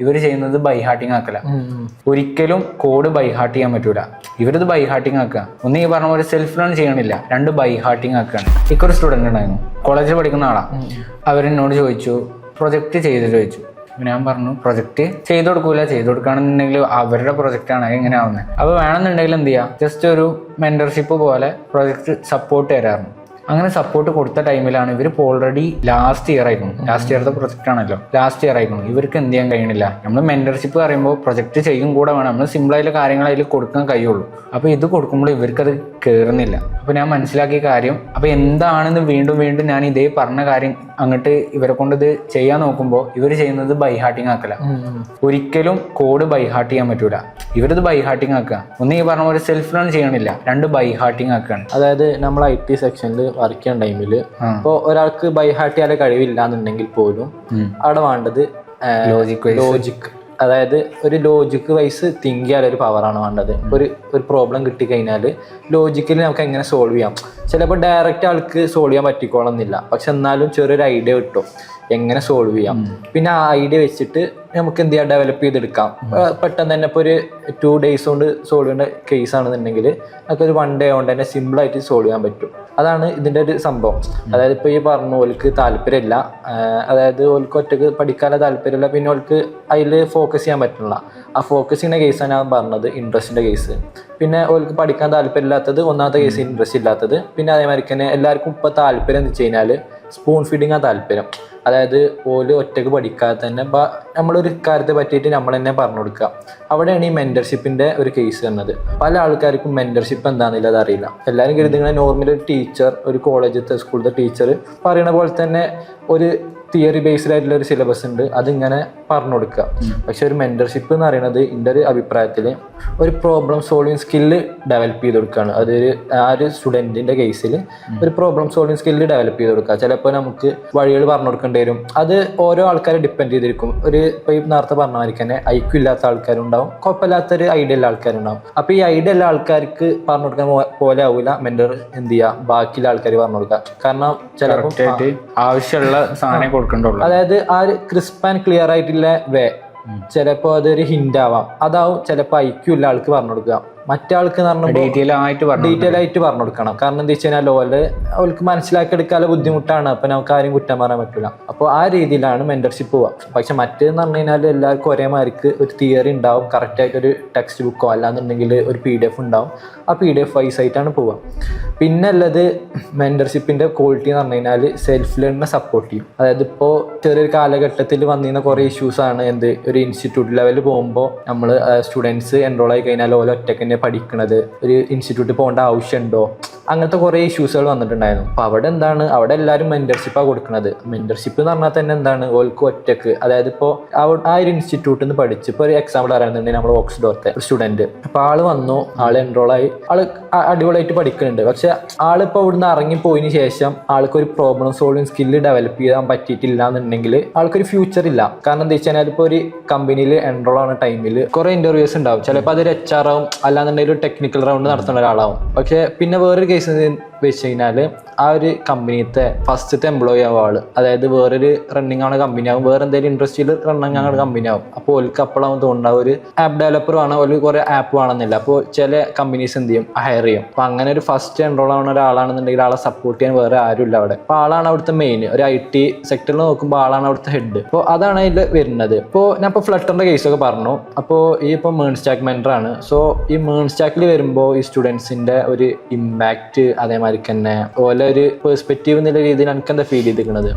ഇവർ ചെയ്യുന്നത് ബൈഹാർട്ടിങ് ആക്കല. ഒരിക്കലും കോഡ് ബൈഹാർട്ട് ചെയ്യാൻ പറ്റൂല. ഇവരത് ബൈഹാർട്ടിങ് ആക്കുക ഒന്ന് ഈ പറഞ്ഞ പോലെ സെൽഫ് ലേൺ ചെയ്യണില്ല. രണ്ട് ബൈഹാർട്ടിങ് ആക്കുകയാണ് ഇക്കൊരു സ്റ്റുഡന്റ് ഉണ്ടായിരുന്നു. കോളേജിൽ പഠിക്കുന്ന ആളാണ് അവരെന്നോട് ചോദിച്ചു പ്രൊജക്റ്റ് ചെയ്ത് ചോദിച്ചു. ഞാൻ പറഞ്ഞു പ്രൊജക്റ്റ് ചെയ്ത് കൊടുക്കൂല. ചെയ്ത് കൊടുക്കുകയാണെന്നുണ്ടെങ്കിൽ അവരുടെ പ്രൊജക്റ്റ് ആണ്. എങ്ങനെ ആവുന്നത് അപ്പോൾ വേണമെന്നുണ്ടെങ്കിൽ എന്ത് ചെയ്യുക ജസ്റ്റ് ഒരു മെന്റർഷിപ്പ് പോലെ പ്രൊജക്റ്റ് സപ്പോർട്ട് തരാറുണ്ട്. അങ്ങനെ സപ്പോർട്ട് കൊടുത്ത ടൈമിലാണ് ഇവർ ഇപ്പോൾ ഓൾറെഡി ലാസ്റ്റ് ഇയർ ആയിരുന്നു. ലാസ്റ്റ് ഇയറത്തെ പ്രൊജക്റ്റ് ആണല്ലോ. ലാസ്റ്റ് ഇയർ ആയിരുന്നു. ഇവർക്ക് എന്ത് ചെയ്യാൻ കഴിയണില്ല. നമ്മൾ മെന്റർഷിപ്പ് പറയുമ്പോൾ പ്രൊജക്റ്റ് ചെയ്യും കൂടെ വേണം. നമ്മൾ സിമ്പിളായിട്ടുള്ള കാര്യങ്ങൾ അതിൽ കൊടുക്കാൻ കഴിയുള്ളൂ. അപ്പോൾ ഇത് കൊടുക്കുമ്പോൾ ഇവർക്കത് കയറുന്നില്ല അപ്പോൾ ഞാൻ മനസ്സിലാക്കിയ കാര്യം അപ്പോൾ എന്താണെന്ന് വീണ്ടും വീണ്ടും ഞാൻ ഇതേ പറഞ്ഞ കാര്യം അങ്ങോട്ട് ഇവരെ കൊണ്ട് ഇത് ചെയ്യാൻ നോക്കുമ്പോൾ ഇവർ ചെയ്യുന്നത് ബൈ ഹാർട്ടിങ് ആക്കല ഒരിക്കലും കോഡ് ബൈ ഹാർട്ട് ചെയ്യാൻ പറ്റൂല. ഇവരിത് ബൈ ഹാർട്ടിങ് ആക്കുക ഒന്ന് ഈ പറഞ്ഞ പോലെ സെൽഫ് ലേൺ ചെയ്യണില്ല. രണ്ട് ബൈ ഹാർട്ടിങ് ആക്കുകയാണ് അതായത് നമ്മൾ ഐ ടി സെക്ഷനിൽ വർക്ക് ചെയ്യുന്ന ടൈമിൽ അപ്പോൾ ഇപ്പോൾ ഒരാൾക്ക് ബൈ ഹാർട്ട് ചെയ്യാൻ കഴിവില്ല എന്നുണ്ടെങ്കിൽ പോലും. അവിടെ വേണ്ടത് ലോജിക് ലോജിക് അതായത് ഒരു ലോജിക്ക് വൈസ് തിങ്ക് ചെയ്യാൻ ഒരു പവറാണ് വേണ്ടത്. ഒരു ഒരു പ്രോബ്ലം കിട്ടിക്കഴിഞ്ഞാൽ ലോജിക്കലി നമുക്ക് എങ്ങനെ സോൾവ് ചെയ്യാം? ചിലപ്പോൾ ഡയറക്റ്റ് ആൾക്ക് സോൾവ് ചെയ്യാൻ പറ്റിക്കോളന്നില്ല. പക്ഷെ എന്നാലും ചെറിയൊരു ഐഡിയ കിട്ടും. എങ്ങനെ സോൾവ് ചെയ്യാം? പിന്നെ ആ ഐഡിയ വെച്ചിട്ട് നമുക്ക് എന്ത് ചെയ്യാം? ഡെവലപ്പ് ചെയ്തെടുക്കാം. പെട്ടെന്ന് തന്നെ ഇപ്പോൾ ഒരു ടു ഡേയ്സ് കൊണ്ട് സോൾവ് ചെയ്യേണ്ട കേസ് ആണെന്നുണ്ടെങ്കിൽ നമുക്ക് ഒരു വൺ ഡേ കൊണ്ട് തന്നെ സിമ്പിളായിട്ട് സോൾവ് ചെയ്യാൻ പറ്റും. അതാണ് ഇതിന്റെ ഒരു സംഭവം. അതായത് ഇപ്പോൾ ഈ പറഞ്ഞ ഓൽക്ക് താല്പര്യമില്ല. അതായത് ഓൽക്ക് ഒറ്റയ്ക്ക് പഠിക്കാനുള്ള താല്പര്യമില്ല. പിന്നെ ഓൽക്ക് അതിൽ ഫോക്കസ് ചെയ്യാൻ പറ്റുന്നില്ല. ആ ഫോക്കസ് ചെയ്യുന്ന കേസാണ് ഞാൻ പറഞ്ഞത് ഇൻട്രസ്റ്റിന്റെ കേസ് പിന്നെ ഓൽക്ക് പഠിക്കാൻ താല്പര്യമില്ലാത്തത് ഒന്നാമത്തെ കേസ് ഇൻട്രസ്റ്റ് ഇല്ലാത്തത്. പിന്നെ അതേമാതിരി തന്നെ എല്ലാവർക്കും ഇപ്പോൾ താല്പര്യം എന്ന് വെച്ച് കഴിഞ്ഞാൽ സ്പൂൺ ഫീഡിങ് ആ താല്പര്യം. അതായത് ഓൽ ഒറ്റയ്ക്ക് പഠിക്കാതെ തന്നെ നമ്മളൊരു കാര്യത്തെ പറ്റിയിട്ട് നമ്മൾ തന്നെ പറഞ്ഞു കൊടുക്കുക. അവിടെയാണ് ഈ മെന്റർഷിപ്പിന്റെ ഒരു കേസ് വരുന്നത് പല ആൾക്കാർക്കും മെന്റർഷിപ്പ് എന്താണെന്നില്ല അതറിയില്ല എല്ലാവരും കരുതുന്നത് നോർമൽ ഒരു ടീച്ചർ ഒരു കോളേജത്തെ സ്കൂളിലത്തെ ടീച്ചർ പറയുന്ന പോലെ തന്നെ ഒരു തിയറി ബേസ്ഡ് ആയിട്ടുള്ള ഒരു സിലബസ് ഉണ്ട്. അതിങ്ങനെ പറഞ്ഞു കൊടുക്കുക പക്ഷെ ഒരു മെന്റർഷിപ്പ് എന്ന് പറയുന്നത് എന്റെ ഒരു അഭിപ്രായത്തിൽ ഒരു പ്രോബ്ലം സോൾവിങ് സ്കില്ല് ഡെവലപ്പ് ചെയ്ത് കൊടുക്കുകയാണ്. അതൊരു ആ ഒരു സ്റ്റുഡന്റിന്റെ കേസിൽ ഒരു പ്രോബ്ലം സോൾവിങ് സ്കില്ല് ഡെവലപ്പ് ചെയ്ത് കൊടുക്കുക. ചിലപ്പോൾ നമുക്ക് വഴികൾ പറഞ്ഞു കൊടുക്കേണ്ടി വരും. അത് ഓരോ ആൾക്കാരെ ഡിപ്പെൻഡ് ചെയ്തിരിക്കും. ഒരു ഇപ്പോൾ ഈ നേരത്തെ പറഞ്ഞ മാതിരി തന്നെ ഐക്യം ഇല്ലാത്ത ആൾക്കാരുണ്ടാവും. കുഴപ്പമില്ലാത്തൊരു ഐഡിയ ഉള്ള ആൾക്കാരുണ്ടാവും. അപ്പോൾ ഈ ഐഡിയ ഉള്ള ആൾക്കാർക്ക് പറഞ്ഞു കൊടുക്കാൻ പോലെ ആവില്ല മെന്റർ എന്ത് ചെയ്യുക ബാക്കിയുള്ള ആൾക്കാർ പറഞ്ഞു കൊടുക്കുക. കാരണം ചിലപ്പോൾ ആവശ്യമുള്ള സാധനം കൊടുക്കണ്ടുള്ളൂ. അതായത് ആ ഒരു ക്രിസ്പ് ആൻഡ് ക്ലിയർ ആയിട്ടുള്ള വേ ചിലപ്പോൾ അതൊരു ഹിന്റ് ആവാം. അതാവും ചിലപ്പോൾ ഐക്യം ഉള്ള ആൾക്ക് പറഞ്ഞു കൊടുക്കുക മറ്റാൾക്ക് ഡീറ്റെയിൽ ആയിട്ട് ഡീറ്റെയിൽ ആയിട്ട് പറഞ്ഞു കൊടുക്കണം കാരണം എന്താ വെച്ച് കഴിഞ്ഞാൽ ഓൽ അവൾക്ക് മനസ്സിലാക്കി എടുക്കാനുള്ള ബുദ്ധിമുട്ടാണ്. അപ്പൊ നമുക്ക് ആരും കുറ്റം പറയാൻ പറ്റില്ല അപ്പോൾ ആ രീതിയിലാണ് മെന്റർഷിപ്പ് പോവുക പക്ഷെ മറ്റേന്ന് പറഞ്ഞു കഴിഞ്ഞാൽ എല്ലാവർക്കും മാർക്ക് ഒരു തിയറി ഉണ്ടാവും. കറക്റ്റ് ആയിട്ട് ഒരു ടെക്സ്റ്റ് ബുക്കോ അല്ലാന്നുണ്ടെങ്കിൽ ഒരു പി ഡി എഫ് ഉണ്ടാവും. ആ പി ഡി എഫ് വൈസ് ആയിട്ടാണ് പോവുക പിന്നെ ഉള്ളത് മെന്റർഷിപ്പിന്റെ ക്വാളിറ്റി എന്ന് പറഞ്ഞു കഴിഞ്ഞാൽ സെൽഫ് ലേണിനെ സപ്പോർട്ട് ചെയ്യും. അതായത് ഇപ്പോൾ ചെറിയൊരു കാലഘട്ടത്തിൽ വന്നിരുന്ന കുറേ ഇഷ്യൂസ് ആണ് എന്ത്? ഒരു ഇൻസ്റ്റിറ്റ്യൂട്ട് ലെവലിൽ പോകുമ്പോൾ നമ്മൾ സ്റ്റുഡൻസ് എൻറോൾ ആയി കഴിഞ്ഞാൽ ഓരോ ഒറ്റയ്ക്ക് തന്നെ പഠിക്കണത്? ഒരു ഇൻസ്റ്റിറ്റ്യൂട്ടിൽ പോകേണ്ട ആവശ്യമുണ്ടോ? അങ്ങനത്തെ കുറേ ഇഷ്യൂസുകൾ വന്നിട്ടുണ്ടായിരുന്നു. അപ്പോൾ അവിടെ എന്താണ്? അവിടെ എല്ലാവരും മെന്റർഷിപ്പാണ് കൊടുക്കുന്നത് മെന്റർഷിപ്പ് എന്ന് പറഞ്ഞാൽ തന്നെ എന്താണ്? ഓൾക്ക് ഒറ്റയ്ക്ക്. അതായത് ഇപ്പോൾ ആ ഒരു ഇൻസ്റ്റിറ്റ്യൂട്ടിൽ നിന്ന് പഠിച്ച് ഇപ്പോൾ ഒരു എക്സാമ്പിൾ പറയുന്നുണ്ടെങ്കിൽ നമ്മൾ ഓക്സ്ഫോർത്തെ സ്റ്റുഡന്റ് അപ്പോൾ ആൾ വന്നു. ആൾ ആൾ അ- അടിപൊളിയായിട്ട് പഠിക്കുന്നുണ്ട് പക്ഷെ ആളിപ്പോൾ ഇവിടുന്ന് ഇറങ്ങിപ്പോയതിന് ശേഷം ആൾക്ക് ഒരു പ്രോബ്ലം സോൾവിങ് സ്കില്ല് ഡെവലപ്പ് ചെയ്യാൻ പറ്റിയിട്ടില്ല എന്നുണ്ടെങ്കിൽ ആൾക്കൊരു ഫ്യൂച്ചർ ഇല്ല. കാരണം എന്താ വെച്ച് കഴിഞ്ഞാൽ ഇപ്പോൾ ഒരു കമ്പനിയിൽ എൻറോൾ ആവുന്ന ടൈമിൽ കുറേ ഇന്റർവ്യൂസ് ഉണ്ടാവും. ചിലപ്പോൾ അതൊരു എച്ച് ആർ ആവും. അല്ലാന്നുണ്ടെങ്കിൽ ഒരു ടെക്നിക്കൽ റൗണ്ട് നടത്തുന്ന ഒരാളാവും. പക്ഷെ പിന്നെ വേറൊരു കേസ് വെച്ച് കഴിഞ്ഞാൽ ആ ഒരു കമ്പനിത്തെ ഫസ്റ്റത്തെ എംപ്ലോയി ആവും ആൾ. അതായത് വേറൊരു റണ്ണിങ് ആണ് കമ്പനി ആവും. വേറെ എന്തെങ്കിലും ഇൻഡസ്ട്രിയിൽ റണ്ണിങ് ആണ് കമ്പനി ആവും. അപ്പോൾ ഓൽക്ക് അപ്പോഴാവും തോന്നുന്ന ഒരു ആപ്പ് ഡെവലപ്പർ ആണ് ഒരു കുറെ ആപ്പ് വേണമെന്നില്ല. അപ്പോൾ ചില കമ്പനീസ് എന്ത് ചെയ്യും? ഹയർ ചെയ്യും. അപ്പോൾ അങ്ങനെ ഒരു ഫസ്റ്റ് എൻറോൾ ആവുന്ന ഒരാളാണെന്നുണ്ടെങ്കിൽ ആളെ സപ്പോർട്ട് ചെയ്യാൻ വേറെ ആരുമില്ല അവിടെ. അപ്പോൾ ആളാണ് അവിടുത്തെ മെയിൻ ഒരു ഐ ടി സെക്ടറിൽ നോക്കുമ്പോൾ ആളാണ് അവിടുത്തെ ഹെഡ് അപ്പോൾ അതാണ് അതിൽ വരുന്നത്. ഇപ്പോൾ ഞാൻ ഇപ്പോൾ ഫ്ലട്ടറിന്റെ കേസൊക്കെ പറഞ്ഞു. അപ്പോൾ ഈ ഇപ്പോൾ മേൺ സ്റ്റാക്ക് മെന്റർ ആണ്. സോ ഈ മേൺ സ്റ്റാക്കിൽ വരുമ്പോൾ ഈ സ്റ്റുഡൻസിന്റെ ഒരു ഇമ്പാക്റ്റ് അതേമാതിരി തന്നെ ഓലെ ഒരു പെർസ്പെക്റ്റീവ് എന്നുള്ള രീതിയിൽ എനിക്ക് എന്താ ഫീൽ ചെയ്തിരിക്കുന്നത്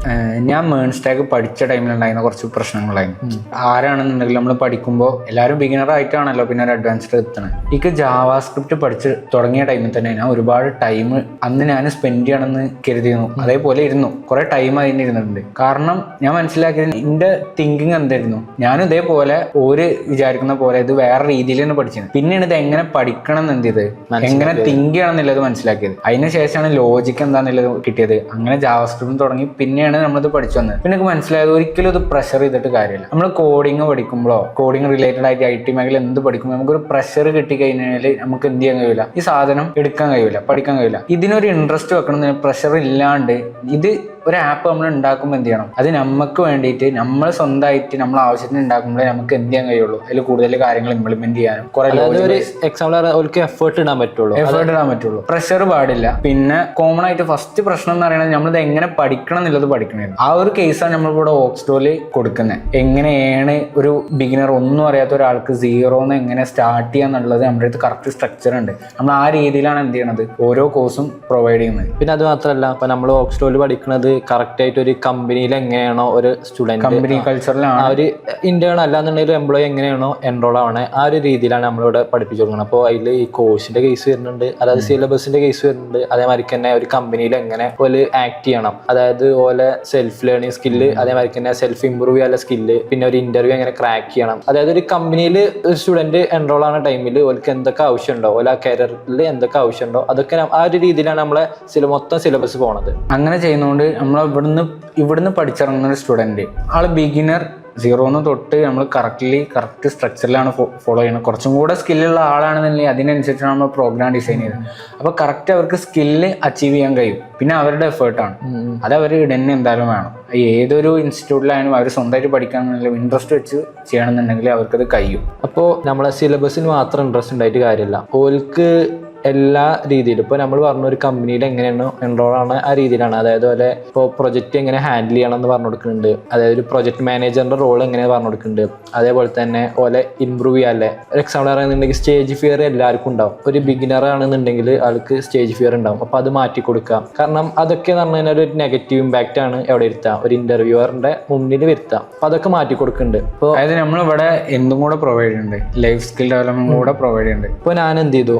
ഞാൻ മേൺസ്റ്റാക്ക് പഠിച്ച ടൈമിലുണ്ടായിരുന്ന കുറച്ച് പ്രശ്നങ്ങളായിരുന്നു. ആരാണെന്നുണ്ടെങ്കിൽ നമ്മൾ പഠിക്കുമ്പോൾ എല്ലാവരും ബിഗിനർ ആയിട്ടാണല്ലോ പിന്നെ ഒരു അഡ്വാൻസ്ഡ് എത്തണം. എനിക്ക് ജാവാസ്ക്രിപ്റ്റ് പഠിച്ച് തുടങ്ങിയ ടൈമിൽ തന്നെ ഞാൻ ഒരുപാട് ടൈം അന്ന് ഞാൻ സ്പെൻഡ് ചെയ്യണമെന്ന് കരുതിയിരുന്നു. അതേപോലെ ഇരുന്നു. കുറെ ടൈം അതിന് ഇരുന്നിട്ടുണ്ട്. കാരണം ഞാൻ മനസ്സിലാക്കിയത് എന്റെ തിങ്കിങ് എന്തായിരുന്നു? ഞാൻ ഇതേപോലെ ഒരു വിചാരിക്കുന്ന പോലെ ഇത് വേറെ രീതിയിൽ തന്നെ പഠിച്ചത്. പിന്നെയാണ് ഇത് എങ്ങനെ പഠിക്കണം എന്ന് എന്ത് ചെയ്ത്? എങ്ങനെ തിങ്ക് ചെയ്യണം എന്നുള്ളത് മനസ്സിലാക്കിയത്. അതിന് ശേഷമാണ് ലോജിക്ക് എന്താണെന്നുള്ളത് കിട്ടിയത്. അങ്ങനെ ജാവസ്ക്രിപ്റ്റ് തുടങ്ങി. പിന്നെയാണ് നമ്മളിത് പഠിച്ചു വന്നത് പിന്നെ എനിക്ക് മനസ്സിലായത് ഒരിക്കലും ഇത് പ്രഷർ ചെയ്തിട്ട് കാര്യമില്ല. നമ്മൾ കോഡിങ് പഠിക്കുമ്പോഴോ കോഡിങ് റിലേറ്റഡ് ആയിട്ട് ഐ ടി മേഖല എന്ത് പഠിക്കുമ്പോൾ നമുക്കൊരു പ്രഷർ കിട്ടി കഴിഞ്ഞാൽ നമുക്ക് എന്ത് ചെയ്യാൻ കഴിയില്ല. ഈ സാധനം എടുക്കാൻ കഴിയില്ല പഠിക്കാൻ കഴിയില്ല. ഇതിനൊരു ഇൻട്രസ്റ്റ് വെക്കണം പ്രഷർ ഇല്ലാണ്ട് ഇത് ഒരു ആപ്പ് നമ്മൾ ഉണ്ടാക്കുമ്പോൾ എന്ത് ചെയ്യണം? അത് നമുക്ക് വേണ്ടിയിട്ട് നമ്മൾ സ്വന്തമായിട്ട് നമ്മൾ ആവശ്യത്തിന് ഉണ്ടാക്കുമ്പോൾ നമുക്ക് എന്ത് ചെയ്യാൻ കഴിയുള്ളൂ? അതിൽ കൂടുതൽ കാര്യങ്ങൾ ഇംപ്ലിമെന്റ് ചെയ്യാനും കുറെ ഒരു എക്സാമ്പിൾ അവർക്ക് എഫേർട്ട് ഇടാൻ പറ്റുള്ളൂ. എഫേർട്ട് ഇടാൻ പറ്റുള്ളൂ. പ്രഷർ പാടില്ല. പിന്നെ കോമൺ ആയിട്ട് ഫസ്റ്റ് പ്രശ്നം എന്ന് പറയുന്നത് നമ്മളിത് എങ്ങനെ പഠിക്കണം എന്നുള്ളത് പഠിക്കണമായിരുന്നു. ആ ഒരു കേസാണ് നമ്മളിവിടെ ഓക്സ്ഡോയിൽ കൊടുക്കുന്നത് എങ്ങനെയാണ് ഒരു ബിഗിനർ ഒന്നും അറിയാത്ത ഒരാൾക്ക് സീറോന്ന് എങ്ങനെ സ്റ്റാർട്ട് ചെയ്യാന്നുള്ളത് നമ്മുടെ അടുത്ത് കറക്റ്റ് സ്ട്രക്ചർ ഉണ്ട് നമ്മൾ ആ രീതിയിലാണ് എന്ത് ചെയ്യണത്? ഓരോ കോഴ്സും പ്രൊവൈഡ് ചെയ്യുന്നത്. പിന്നെ അത് മാത്രമല്ല ഇപ്പൊ നമ്മൾ ഓക്സ്ഫോർഡിൽ പഠിക്കുന്നത് കറക്റ്റ് ആയിട്ട് ഒരു കമ്പനിയിൽ എങ്ങനെയാണോ ഒരു സ്റ്റുഡന്റ് കമ്പനി കൾച്ചറിലാണ് ആ ഒരു ഇന്റേൺ അല്ലാന്നുണ്ടെങ്കിൽ എംപ്ലോയി എങ്ങനെയാണോ എൻറോൾ ആവണേ ആ ഒരു രീതിയിലാണ് നമ്മളിവിടെ പഠിപ്പിച്ചു കൊടുക്കുന്നത്. അപ്പോൾ അതിൽ ഈ കോഴ്സിന്റെ കേസ് വരുന്നുണ്ട് അതായത് സിലബസിന്റെ കേസ് വരുന്നുണ്ട്. അതേമാതിരി തന്നെ ഒരു കമ്പനിയിൽ എങ്ങനെ ഓൽ ആക്ട് ചെയ്യണം. അതായത് ഓലെ സെൽഫ് ലേണിംഗ് സ്കില്ല് അതേമാതിരി തന്നെ സെൽഫ് ഇമ്പ്രൂവ് ചെയ്യാനുള്ള സ്കില്ല് പിന്നെ ഒരു ഇന്റർവ്യൂ എങ്ങനെ ക്രാക്ക് ചെയ്യണം. അതായത് ഒരു കമ്പനിയിൽ ഒരു സ്റ്റുഡന്റ് എൻറോൾ ആവുന്ന ടൈമിൽ ഓൽക്ക് എന്തൊക്കെ ആവശ്യമുണ്ടോ ഓല കരിയറിൽ എന്തൊക്കെ ആവശ്യമുണ്ടോ അതൊക്കെ ആ ഒരു രീതിയിലാണ് നമ്മളെ മൊത്തം സിലബസ് പോണത്. അങ്ങനെ ചെയ്യുന്നതുകൊണ്ട് നമ്മൾ ഇവിടുന്ന് ഇവിടുന്ന് പഠിച്ചിറങ്ങുന്ന ഒരു സ്റ്റുഡന്റ് ആൾ ബിഗിനർ സീറോന്ന് തൊട്ട് നമ്മൾ കറക്റ്റ്ലി കറക്റ്റ് സ്ട്രക്ചറിലാണ് ഫോളോ ചെയ്യുന്നത്. കുറച്ചും കൂടെ സ്കില്ലുള്ള ആളാണെന്നുണ്ടെങ്കിൽ അതിനനുസരിച്ചാണ് നമ്മൾ പ്രോഗ്രാം ഡിസൈൻ ചെയ്തത്. അപ്പോൾ കറക്റ്റ് അവർക്ക് സ്കില്ല് അച്ചീവ് ചെയ്യാൻ കഴിയും. പിന്നെ അവരുടെ എഫേർട്ടാണ് അത് അവർ ഇടന്നെ എന്തായാലും വേണം. ഏതൊരു ഇൻസ്റ്റിറ്റ്യൂട്ടിലായാലും അവർ സ്വന്തമായിട്ട് പഠിക്കാന്നുണ്ടെങ്കിൽ ഇൻട്രസ്റ്റ് വെച്ച് ചെയ്യണമെന്നുണ്ടെങ്കിൽ അവർക്കത് കഴിയും. അപ്പോൾ നമ്മളെ സിലബസിന് മാത്രം ഇൻട്രസ്റ്റ് ഉണ്ടായിട്ട് കാര്യമില്ല. ഓൽക്ക് എല്ലാ രീതിയിലും. ഇപ്പോൾ നമ്മൾ പറഞ്ഞ ഒരു കമ്പനിയിൽ എങ്ങനെയാണ് എൻറോൾ ആണ് ആ രീതിയിലാണ്. അതായത് പോലെ ഇപ്പോൾ പ്രൊജക്റ്റ് എങ്ങനെ ഹാൻഡിൽ ചെയ്യണം എന്ന് പറഞ്ഞു കൊടുക്കുന്നുണ്ട്. അതായത് ഒരു പ്രൊജക്ട് മാനേജറിന്റെ റോൾ എങ്ങനെ പറഞ്ഞു കൊടുക്കുന്നുണ്ട്. അതേപോലെ തന്നെ ഓലെ ഇമ്പ്രൂവ് ചെയ്യാല്ലേ ഒരു എക്സാമ്പിൾ പറയുന്നുണ്ടെങ്കിൽ സ്റ്റേജ് ഫിയർ എല്ലാവർക്കും ഉണ്ടാവും. ഒരു ബിഗിനർ ആണെന്നുണ്ടെങ്കിൽ ആൾക്ക് സ്റ്റേജ് ഫിയർ ഉണ്ടാവും. അപ്പോൾ അത് മാറ്റി കൊടുക്കാം. കാരണം അതൊക്കെ എന്ന് പറഞ്ഞു കഴിഞ്ഞാൽ ഒരു നെഗറ്റീവ് ഇമ്പാക്റ്റ് ആണ് എവിടെ ഇരുത്താം. ഒരു ഇന്റർവ്യൂവറിന്റെ മുന്നിൽ വരുത്താം. അപ്പോൾ അതൊക്കെ മാറ്റി കൊടുക്കുന്നുണ്ട്. ഇപ്പോൾ അതായത് നമ്മളിവിടെ എന്തും കൂടെ പ്രൊവൈഡ് ചെയ്യുന്നുണ്ട്. ലൈഫ് സ്കിൽ ഡെവലപ്മെന്റ് കൂടെ പ്രൊവൈഡ് ചെയ്യുന്നുണ്ട്. ഇപ്പോൾ ഞാൻ എന്ത് ചെയ്തു?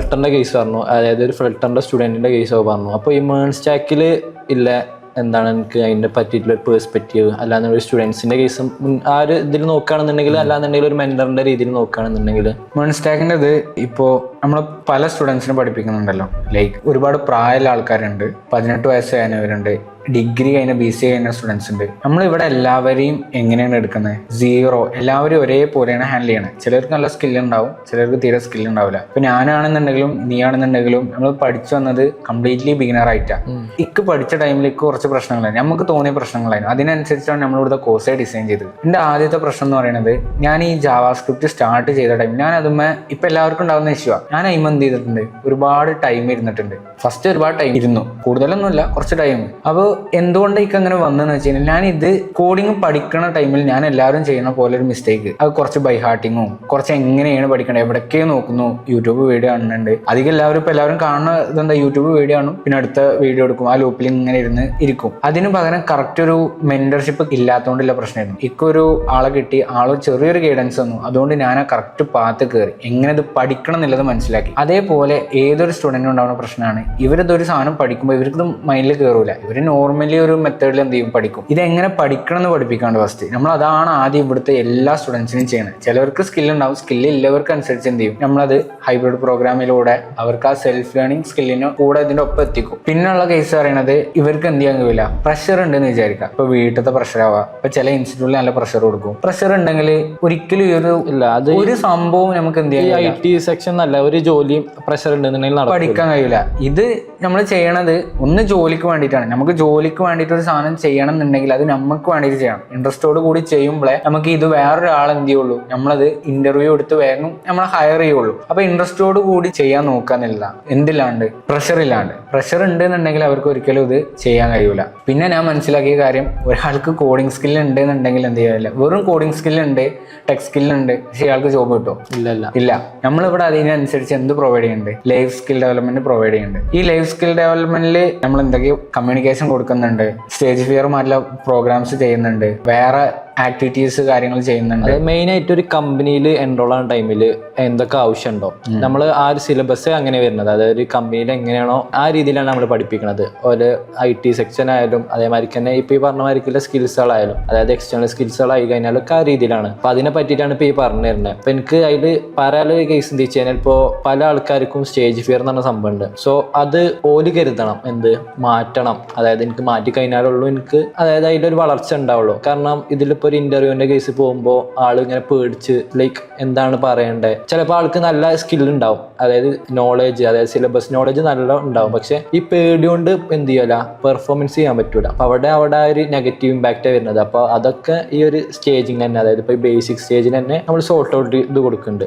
ഫ്ലട്ടറിന്റെ കേസ് പറഞ്ഞു. അതായത് ഒരു ഫ്ലട്ടറിന്റെ സ്റ്റുഡന്റിന്റെ കേസ് പറഞ്ഞു. അപ്പോൾ ഈ മേൺ സ്റ്റാക്കിൽ ഇല്ല. എന്താണ് എനിക്ക് അതിന്റെ പറ്റിയിട്ടുള്ള ഒരു പേഴ്സ്പെക്റ്റീവ് അല്ലാതെ ഒരു സ്റ്റുഡൻസിന്റെ കേസും ആ ഒരു ഇതിൽ നോക്കുകയാണെന്നുണ്ടെങ്കിൽ അല്ലാന്നുണ്ടെങ്കിൽ ഒരു മെന്ററിന്റെ രീതിയിൽ നോക്കുകയാണെന്നുണ്ടെങ്കിൽ. മേൺസ്റ്റാക്കിന്റെ ഇത് ഇപ്പോൾ നമ്മൾ പല സ്റ്റുഡൻസിനെ പഠിപ്പിക്കുന്നുണ്ടല്ലോ. ലൈക്ക് ഒരുപാട് പ്രായമുള്ള ആൾക്കാരുണ്ട്. പതിനെട്ട് വയസ്സ് കഴിഞ്ഞവരുണ്ട് ഡിഗ്രി കഴിഞ്ഞ ബി സി കഴിഞ്ഞ സ്റ്റുഡൻസ് ഉണ്ട്. നമ്മൾ ഇവിടെ എല്ലാവരെയും എങ്ങനെയാണ് എടുക്കുന്നത്? സീറോ എല്ലാവരും ഒരേപോലെയാണ് ഹാൻഡിൽ ചെയ്യണത്. ചിലർക്ക് നല്ല സ്കിൽ ഉണ്ടാവും ചിലർക്ക് തീരെ സ്കിൽ ഉണ്ടാവില്ല. ഇപ്പൊ ഞാനാണെന്നുണ്ടെങ്കിലും നീ ആണെന്നുണ്ടെങ്കിലും നമ്മൾ പഠിച്ചു വന്നത് കംപ്ലീറ്റ്ലി ബിഗിനർ ആയിട്ടാ. ഇക്ക് പഠിച്ച ടൈമിൽ ഇക്ക് കുറച്ച് പ്രശ്നങ്ങളായിരുന്നു നമുക്ക് തോന്നിയ പ്രശ്നങ്ങളായിരുന്നു. അതിനനുസരിച്ചാണ് നമ്മൾ ഇവിടുത്തെ കോഴ്സേ ഡിസൈൻ ചെയ്തത്. എന്റെ ആദ്യത്തെ പ്രശ്നം എന്ന് പറയുന്നത് ഞാൻ ഈ ജാവാ സ്ക്രിപ്റ്റ് സ്റ്റാർട്ട് ചെയ്ത ടൈം ഞാൻ അതുമേ ഇപ്പൊ എല്ലാവർക്കും ഉണ്ടാവുന്ന ഇഷ്യൂ ഞാൻ അയിമ എന്ത് ചെയ്തിട്ടുണ്ട്? ഒരുപാട് ടൈം ഇരുന്നിട്ടുണ്ട്. ഫസ്റ്റ് ഒരുപാട് ടൈം ഇരുന്നു. കൂടുതലൊന്നുമില്ല കുറച്ച് ടൈം അപ്പോൾ എന്തുകൊണ്ട് എനിക്ക് അങ്ങനെ വന്നതെന്ന് വെച്ച് കഴിഞ്ഞാൽ ഞാൻ ഇത് കോഡിങ് പഠിക്കണ ടൈമിൽ ഞാൻ എല്ലാവരും ചെയ്യുന്ന പോലെ ഒരു മിസ്റ്റേക്ക് അത് കുറച്ച് ബൈഹാർട്ടിങ്ങും കുറച്ച് എങ്ങനെയാണ് പഠിക്കേണ്ടത് എവിടൊക്കെ നോക്കുന്നു. യൂട്യൂബ് വീഡിയോ കാണുന്നുണ്ട്. അധികം എല്ലാവരും ഇപ്പൊ എല്ലാവരും കാണുന്ന ഇതെന്താ യൂട്യൂബ് വീഡിയോ കാണും. പിന്നെ അടുത്ത വീഡിയോ എടുക്കും. ആ ലൂപ്പിൽ ഇങ്ങനെ ഇരുന്ന് ഇരിക്കും. അതിന് പകരം കറക്റ്റ് ഒരു മെന്റർഷിപ്പ് ഇല്ലാത്തതുകൊണ്ടുള്ള പ്രശ്നമായിരുന്നു. ഇക്കൊരു ആളെ കിട്ടി. ആൾ ചെറിയൊരു ഗൈഡൻസ് തന്നു. അതുകൊണ്ട് ഞാൻ ആ കറക്റ്റ് പാത്ത് കയറി എങ്ങനെ ഇത് പഠിക്കണം എന്നുള്ളത് മനസ്സിലാക്കി. അതേപോലെ ഏതൊരു സ്റ്റുഡന്റും ഉണ്ടാവുന്ന പ്രശ്നമാണ്. ഇവരിതൊരു സാധനം പഠിക്കുമ്പോൾ ഇവർക്ക് മൈൻഡിൽ കയറൂല ഇവർ നോർമലി ഒരു മെത്തേഡിൽ എന്ത് ചെയ്യും പഠിക്കും. ഇത് എങ്ങനെ പഠിക്കണം എന്ന് പഠിപ്പിക്കാണ്ട് ഫസ്റ്റ് നമ്മൾ അതാണ് ആദ്യം ഇവിടുത്തെ എല്ലാ സ്റ്റുഡൻസിനും ചെയ്യുന്നത് ചിലവർക്ക് സ്കിൽ ഉണ്ടാവും. സ്കില്ല് ഇല്ലവർക്ക് അനുസരിച്ച് എന്ത് ചെയ്യും? നമ്മളത് ഹൈബ്രിഡ് പ്രോഗ്രാമിലൂടെ അവർക്ക് ആ സെൽഫ് ലേണിംഗ് സ്കില്ലിന് കൂടെ ഇതിന്റെ ഒപ്പം എത്തിക്കും. പിന്നെയുള്ള കേസ് പറയുന്നത് ഇവർക്ക് എന്ത് ചെയ്യാൻ കഴിയില്ല? പ്രഷർ ഉണ്ടെന്ന് വിചാരിക്കുക. ഇപ്പൊ വീട്ടിലത്തെ പ്രഷർ ആവാം ഇപ്പൊ ചില ഇൻസ്റ്റിറ്റ്യൂട്ടിൽ നല്ല പ്രഷർ കൊടുക്കും. പ്രഷർ ഉണ്ടെങ്കിൽ ഒരിക്കലും ഈ ഒരു ഇല്ല അത് ഒരു സംഭവം നമുക്ക് എന്ത് ചെയ്യാം ഐ ടി സെക്ഷൻ നല്ല ഒരു ജോലിയും പ്രഷർ ഉണ്ടെന്നുണ്ടെങ്കിൽ പഠിക്കാൻ കഴിയില്ല. ഇത് നമ്മൾ ചെയ്യണത് ഒന്ന് ജോലിക്ക് വേണ്ടിയിട്ടാണ്. നമുക്ക് ജോലിക്ക് വേണ്ടിയിട്ട് ഒരു സാധനം ചെയ്യണം എന്നുണ്ടെങ്കിൽ അത് നമുക്ക് വേണ്ടിയിട്ട് ചെയ്യണം. ഇൻട്രസ്റ്റോട് കൂടി ചെയ്യുമ്പോഴേ നമുക്ക് ഇത് വേറൊരാൾ എന്ത് ചെയ്യുള്ളൂ? നമ്മളത് ഇന്റർവ്യൂ എടുത്ത് വേഗം നമ്മൾ ഹയർ ചെയ്യുള്ളൂ. അപ്പൊ ഇൻട്രസ്റ്റോട് കൂടി ചെയ്യാൻ നോക്കാന്നില്ല എന്തില്ലാണ്ട്? പ്രഷർ ഇല്ലാണ്ട്. പ്രഷർ ഉണ്ട് എന്നുണ്ടെങ്കിൽ അവർക്ക് ഒരിക്കലും ഇത് ചെയ്യാൻ കഴിയൂല. പിന്നെ ഞാൻ മനസ്സിലാക്കിയ കാര്യം ഒരാൾക്ക് കോഡിംഗ് സ്കിൽ ഉണ്ട് എന്നുണ്ടെങ്കിൽ എന്ത് ചെയ്യാറില്ല. വെറും കോഡിംഗ് സ്കിൽ ഉണ്ട് ടെക് സ്കിൽ ഉണ്ട് പക്ഷെ ഇയാൾക്ക് ജോബ് കിട്ടും ഇല്ല ഇല്ല. ഇല്ല. നമ്മളിവിടെ അതിനനുസരിച്ച് എന്ത് പ്രൊവൈഡ് ചെയ്യുന്നുണ്ട്? ലൈഫ് സ്കിൽ ഡെവലപ്മെന്റ് പ്രൊവൈഡ് ചെയ്യുന്നുണ്ട്. ഈ ലൈഫ് സ്കിൽ ഡെവലപ്മെന്റിൽ നമ്മൾ എന്തൊക്കെ കമ്മ്യൂണിക്കേഷൻ കൊടുക്കുന്നുണ്ട്? സ്റ്റേജ് ഫിയർ ഫിയറുമായിട്ടുള്ള പ്രോഗ്രാംസ് ചെയ്യുന്നുണ്ട്. വേറെ ആക്ടിവിറ്റീസ് കാര്യങ്ങൾ ചെയ്യുന്നുണ്ട്. മെയിൻ ആയിട്ട് ഒരു കമ്പനിയിൽ എൻറോൾ ആവുന്ന ടൈമിൽ എന്തൊക്കെ ആവശ്യമുണ്ടോ. നമ്മൾ ആ ഒരു സിലബസ് അങ്ങനെ വരുന്നത്. അതായത് ഒരു കമ്പനിയിൽ എങ്ങനെയാണോ ആ രീതിയിലാണ് നമ്മൾ പഠിപ്പിക്കുന്നത് ഒരു ഐ ടി സെക്ഷൻ ആയാലും അതേമാതിരി തന്നെ ഇപ്പൊ ഈ പറഞ്ഞ മാതിരിക്കുള്ള സ്കിൽസുകളായാലും അതായത് എക്സ്റ്റേണൽ സ്കിൽസുകളായി കഴിഞ്ഞാലൊക്കെ ആ രീതിയിലാണ്. അപ്പൊ അതിനെ പറ്റിയിട്ടാണ് ഇപ്പൊ ഈ പറഞ്ഞു തരുന്നത് അപ്പൊ എനിക്ക് അതിൽ പറയാനുള്ള കേസ് എന്താ വെച്ച് കഴിഞ്ഞാൽ ഇപ്പോൾ പല ആൾക്കാർക്കും സ്റ്റേജ് ഫിയർ എന്ന് പറഞ്ഞ സംഭവമുണ്ട്. സോ അത് ഓൽ കരുതണം. എന്ത്? മാറ്റണം. അതായത് എനിക്ക് മാറ്റി കഴിഞ്ഞാലുള്ളൂ എനിക്ക് അതായത് അതിലൊരു വളർച്ച ഉണ്ടാവുള്ളൂ. കാരണം ഇതിലിപ്പോ ഒരു ഇന്റർവ്യൂവിന്റെ കേസ് പോകുമ്പോൾ ആൾ ഇങ്ങനെ പേടിച്ച് ലൈക്ക് എന്താണ് പറയേണ്ടത് ചിലപ്പോൾ ആൾക്ക് നല്ല സ്കിൽ ഉണ്ടാവും. അതായത് നോളേജ് അതായത് സിലബസ് നോളേജ് നല്ല ഉണ്ടാവും. പക്ഷെ ഈ പേടി കൊണ്ട് എന്ത് ചെയ്യല? പെർഫോമൻസ് ചെയ്യാൻ പറ്റൂല. അപ്പൊ അവിടെ അവിടെ ഒരു നെഗറ്റീവ് ഇമ്പാക്റ്റ് വരുന്നത്. അപ്പോൾ അതൊക്കെ ഈ ഒരു സ്റ്റേജിങ് തന്നെ അതായത് ഇപ്പൊ ബേസിക് സ്റ്റേജിൽ തന്നെ നമ്മൾ സോർട്ട് ഔട്ട് ഇത് കൊടുക്കുന്നുണ്ട്.